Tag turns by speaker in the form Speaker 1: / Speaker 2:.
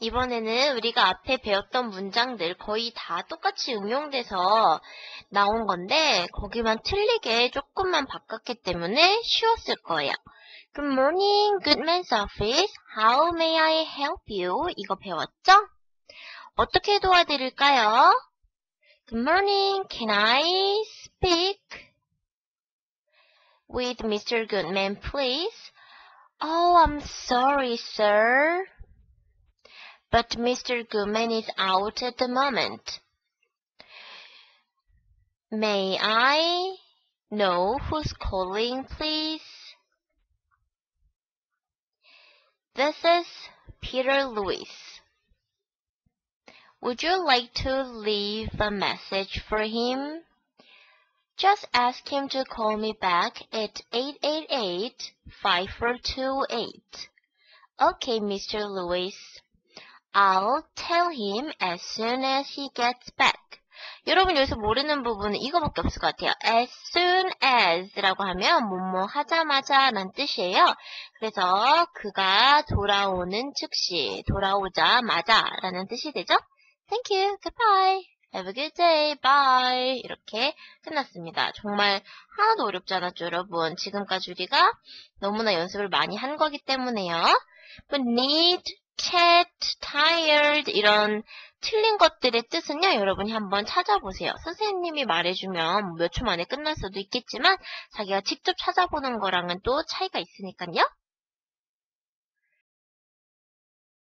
Speaker 1: 이번에는 우리가 앞에 배웠던 문장들 거의 다 똑같이 응용돼서 나온 건데 거기만 틀리게 조금만 바꿨기 때문에 쉬웠을 거예요. Good morning, Goodman's office. How may I help you? 이거 배웠죠? 어떻게 도와드릴까요? Good morning, can I speak with Mr. Goodman, please? Oh, I'm sorry, sir. But Mr. Goodman is out at the moment. May I know who's calling, please? This is Peter Lewis. Would you like to leave a message for him? Just ask him to call me back at 888-5428. Okay, Mr. Lewis. I'll tell him as soon as he gets back. 여러분 여기서 모르는 부분은 이거밖에 없을 것 같아요. as soon as라고 하면 뭐뭐 하자마자 라는 뜻이에요. 그래서 그가 돌아오는 즉시, 돌아오자마자 라는 뜻이 되죠. Thank you. Goodbye. Have a good day. Bye. 이렇게 끝났습니다. 정말 하나도 어렵지 않았죠, 여러분. 지금까지 우리가 너무나 연습을 많이 한 거기 때문에요. But need, cat, tired 이런 틀린 것들의 뜻은요, 여러분이 한번 찾아보세요. 선생님이 말해주면 몇 초 만에 끝날 수도 있겠지만 자기가 직접 찾아보는 거랑은 또 차이가 있으니까요.